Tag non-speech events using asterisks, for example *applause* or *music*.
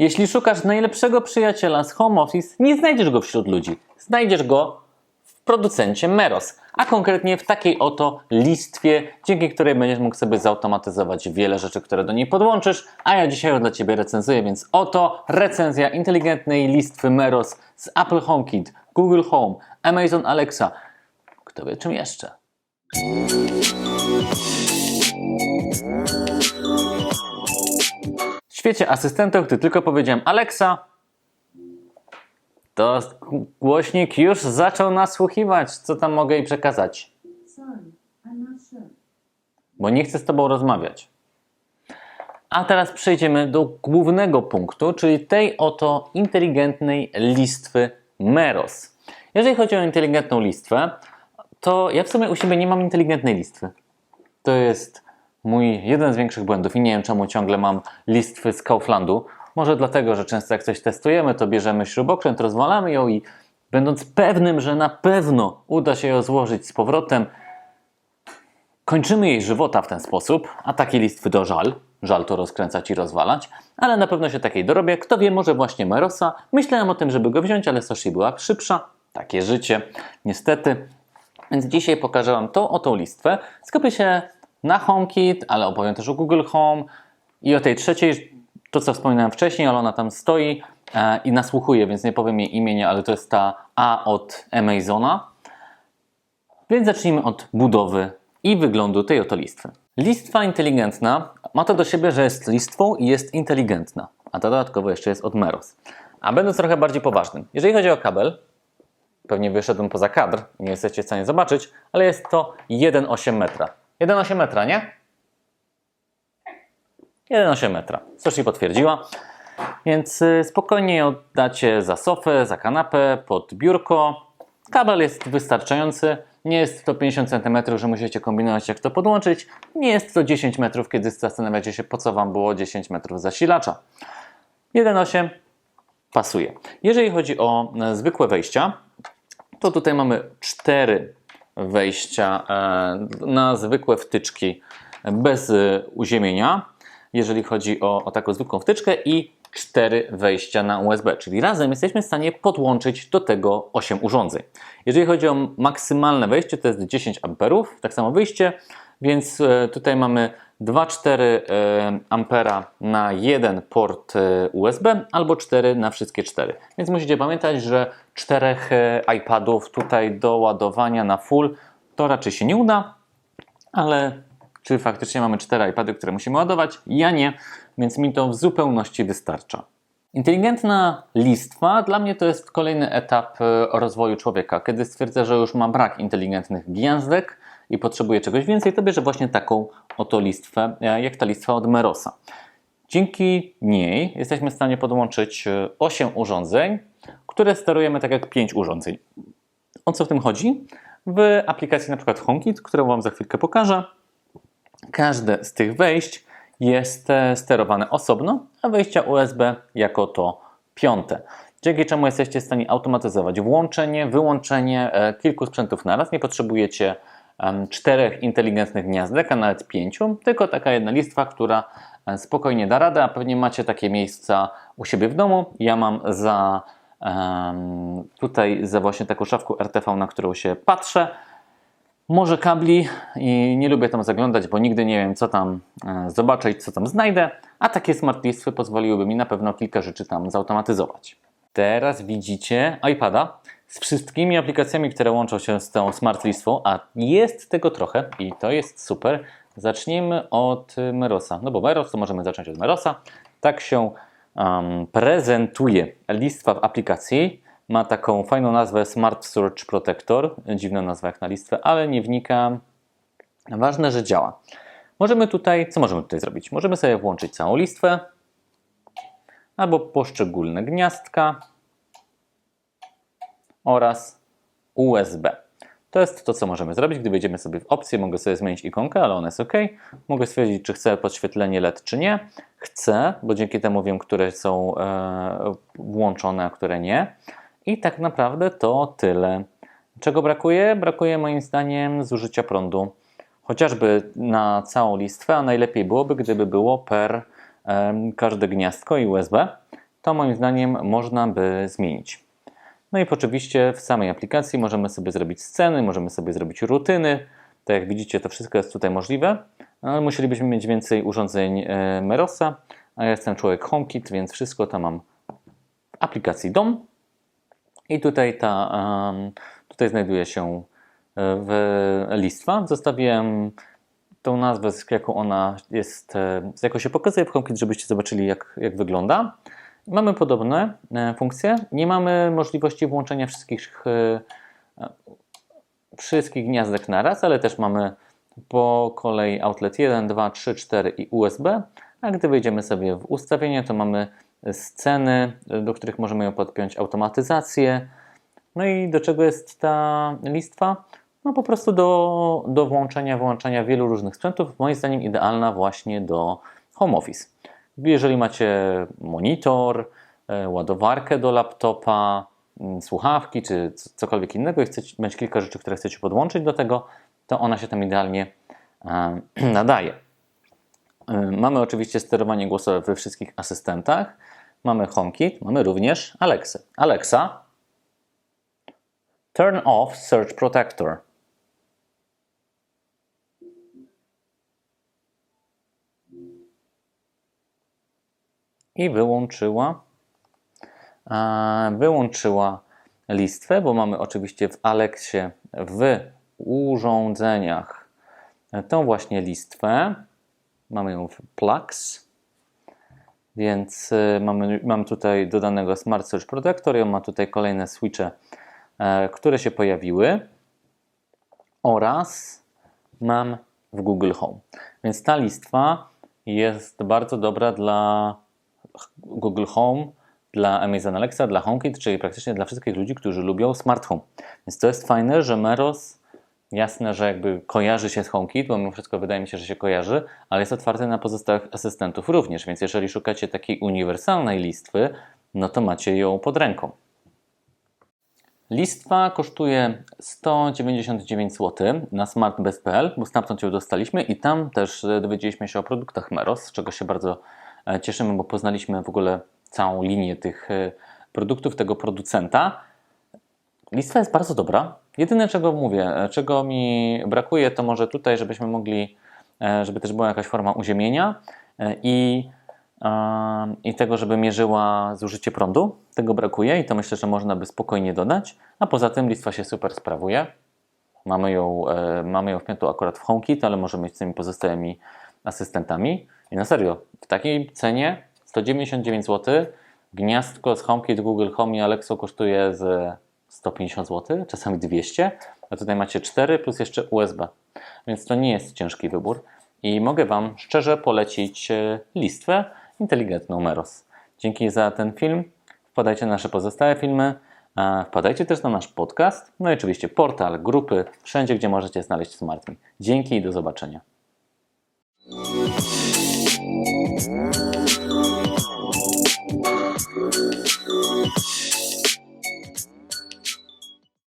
Jeśli szukasz najlepszego przyjaciela z home office, nie znajdziesz go wśród ludzi. Znajdziesz go w producencie Meros, a konkretnie w takiej oto listwie, dzięki której będziesz mógł sobie zautomatyzować wiele rzeczy, które do niej podłączysz, a ja dzisiaj ją dla Ciebie recenzuję, więc oto recenzja inteligentnej listwy Meros z Apple HomeKit, Google Home, Amazon Alexa, kto wie czym jeszcze. Świecie asystentów, gdy tylko powiedziałem Alexa, to głośnik już zaczął nasłuchiwać, co tam mogę jej przekazać, bo nie chcę z Tobą rozmawiać. A teraz przejdziemy do głównego punktu, czyli tej oto inteligentnej listwy Meros. Jeżeli chodzi o inteligentną listwę, to ja w sumie u siebie nie mam inteligentnej listwy. To jest mój jeden z większych błędów i nie wiem czemu ciągle mam listwy z Kauflandu. Może dlatego, że często jak coś testujemy, to bierzemy śrubokręt, rozwalamy ją i będąc pewnym, że na pewno uda się ją złożyć z powrotem, kończymy jej żywota w ten sposób, a takiej listwy to żal. Żal to rozkręcać i rozwalać, ale na pewno się takiej dorobię. Kto wie, może właśnie Merosa. Myślałem o tym, żeby go wziąć, ale Soshi była szybsza. Takie życie, niestety. Więc dzisiaj pokażę Wam tą oto listwę. Skupię się na HomeKit, ale opowiem też o Google Home i o tej trzeciej, to co wspominałem wcześniej, ale ona tam stoi e, i nasłuchuje, więc nie powiem jej imienia, ale to jest ta A od Amazona. Więc zacznijmy od budowy i wyglądu tej oto listwy. Listwa inteligentna ma to do siebie, że jest listwą i jest inteligentna, a dodatkowo jeszcze jest od Meros. A będąc trochę bardziej poważnym, jeżeli chodzi o kabel, pewnie wyszedłem poza kadr, nie jesteście w stanie zobaczyć, ale jest to 1,8 metra. 1,8 metra, nie? 1,8 metra. Soshi potwierdziła. Więc y, spokojnie ją za sofę, za kanapę, pod biurko. Kabel jest wystarczający. Nie jest to 50 cm, że musicie kombinować jak to podłączyć. Nie jest to 10 metrów, kiedy zastanawiacie się po co Wam było 10 metrów zasilacza. 1,8 pasuje. Jeżeli chodzi o e, zwykłe wejścia, to tutaj mamy cztery wejścia e, na zwykłe wtyczki bez e, uziemienia, jeżeli chodzi o, o taką zwykłą wtyczkę i cztery wejścia na USB, czyli razem jesteśmy w stanie podłączyć do tego 8 urządzeń. Jeżeli chodzi o maksymalne wejście, to jest 10 amperów, tak samo wyjście, więc e, tutaj mamy 2,4 ampera na jeden port e, USB albo 4 na wszystkie 4. Więc musicie pamiętać, że czterech e, iPadów tutaj do ładowania na full to raczej się nie uda, ale czy faktycznie mamy cztery iPady, które musimy ładować? Ja nie, więc mi to w zupełności wystarcza. Inteligentna listwa dla mnie to jest kolejny etap e, rozwoju człowieka. Kiedy stwierdzę, że już ma brak inteligentnych gwiazdek i potrzebuje czegoś więcej, to bierze właśnie taką oto listwę, e, jak ta listwa od Merosa. Dzięki niej jesteśmy w stanie podłączyć 8 urządzeń, które sterujemy tak jak 5 urządzeń. O co w tym chodzi? W aplikacji na przykład HomeKit, którą Wam za chwilkę pokażę, każde z tych wejść jest e, sterowane osobno, a wejścia USB jako to piąte. Dzięki czemu jesteście w stanie automatyzować włączenie, wyłączenie e, kilku sprzętów naraz. Nie potrzebujecie czterech inteligentnych gniazdek, a nawet pięciu, tylko taka jedna listwa, która spokojnie da radę, a pewnie macie takie miejsca u siebie w domu. Ja mam za tutaj za właśnie taką szafką RTV, na którą się patrzę może kabli i nie lubię tam zaglądać, bo nigdy nie wiem, co tam e, zobaczyć, co tam znajdę, a takie smart listwy pozwoliłyby mi na pewno kilka rzeczy tam zautomatyzować. Teraz widzicie iPada z wszystkimi aplikacjami, które łączą się z tą smart listwą, a jest tego trochę i to jest super. Zacznijmy od Merosa, no bo Meros to możemy zacząć od Merosa. Tak się um, prezentuje listwa w aplikacji. Ma taką fajną nazwę Smart Search Protector. Dziwna nazwa jak na listwę, ale nie wnikam. Ważne, że działa. Możemy tutaj, co możemy tutaj zrobić? Możemy sobie włączyć całą listwę albo poszczególne gniazdka oraz USB. To jest to, co możemy zrobić. Gdy wejdziemy sobie w opcję, mogę sobie zmienić ikonkę, ale ona jest OK. Mogę stwierdzić, czy chcę podświetlenie LED, czy nie. Chcę, bo dzięki temu wiem, które są e, włączone, a które nie. I tak naprawdę to tyle. Czego brakuje? Brakuje moim zdaniem zużycia prądu. Chociażby na całą listwę, a najlepiej byłoby, gdyby było per em, każde gniazdko i USB. to moim zdaniem można by zmienić. No i oczywiście w samej aplikacji możemy sobie zrobić sceny, możemy sobie zrobić rutyny. Tak jak widzicie, to wszystko jest tutaj możliwe, ale musielibyśmy mieć więcej urządzeń e, Merosa, a ja jestem człowiek HomeKit, więc wszystko to mam w aplikacji Dom. I tutaj ta, tutaj znajduje się e, w listwa. Zostawiłem tą nazwę, jaką ona jest, e, jaką się pokazuje w HomeKit, żebyście zobaczyli, jak, jak wygląda. Mamy podobne e, funkcje. Nie mamy możliwości włączenia wszystkich, e, wszystkich gniazdek naraz, ale też mamy po kolei outlet 1, 2, 3, 4 i USB. A gdy wejdziemy sobie w ustawienia, to mamy sceny, do których możemy ją podpiąć automatyzację. No i do czego jest ta listwa? No po prostu do, do włączenia, wyłączenia wielu różnych sprzętów. Moim zdaniem idealna właśnie do home office. Jeżeli macie monitor, e, ładowarkę do laptopa, mm, słuchawki czy cokolwiek innego i chcecie mieć kilka rzeczy, które chcecie podłączyć do tego, to ona się tam idealnie e, *clears throat* nadaje. E, Mamy oczywiście sterowanie głosowe we wszystkich asystentach. Mamy HomeKit, mamy również Alexa. Alexa, turn off Search Protector. I wyłączyła, e, wyłączyła listwę, bo mamy oczywiście w Alexie w urządzeniach tą właśnie listwę. Mamy ją w Plugs, więc y, mamy, mam tutaj dodanego Smart Search Protector i on ma tutaj kolejne switche, e, które się pojawiły oraz mam w Google Home. Więc ta listwa jest bardzo dobra dla Google Home, dla Amazon Alexa, dla HomeKit, czyli praktycznie dla wszystkich ludzi, którzy lubią smart home. Więc to jest fajne, że Meros jasne, że jakby kojarzy się z HomeKit, bo mimo wszystko wydaje mi się, że się kojarzy, ale jest otwarty na pozostałych asystentów również, więc jeżeli szukacie takiej uniwersalnej listwy, no to macie ją pod ręką. Listwa kosztuje 199 zł na smartbest.pl, bo stamtąd ją dostaliśmy i tam też dowiedzieliśmy się o produktach Meros, z czego się bardzo cieszymy, bo poznaliśmy w ogóle całą linię tych e, produktów, tego producenta. Listwa jest bardzo dobra. Jedyne, czego mówię, e, czego mi brakuje, to może tutaj, żebyśmy mogli, e, żeby też była jakaś forma uziemienia e, i, e, i tego, żeby mierzyła zużycie prądu. Tego brakuje i to myślę, że można by spokojnie dodać. A poza tym listwa się super sprawuje. Mamy ją, e, mamy ją wpiętą akurat w HomeKit, ale możemy mieć z tymi pozostałymi asystentami. I na serio, w takiej cenie 199 zł, gniazdko z HomeKit, Google Home i Alexa kosztuje z 150 zł, czasami 200, a tutaj macie 4 plus jeszcze USB. Więc to nie jest ciężki wybór i mogę Wam szczerze polecić e, listwę inteligentną Meros. Dzięki za ten film. Wpadajcie na nasze pozostałe filmy. Wpadajcie też na nasz podcast. No i oczywiście portal, grupy, wszędzie, gdzie możecie znaleźć SmartMe. Dzięki i do zobaczenia.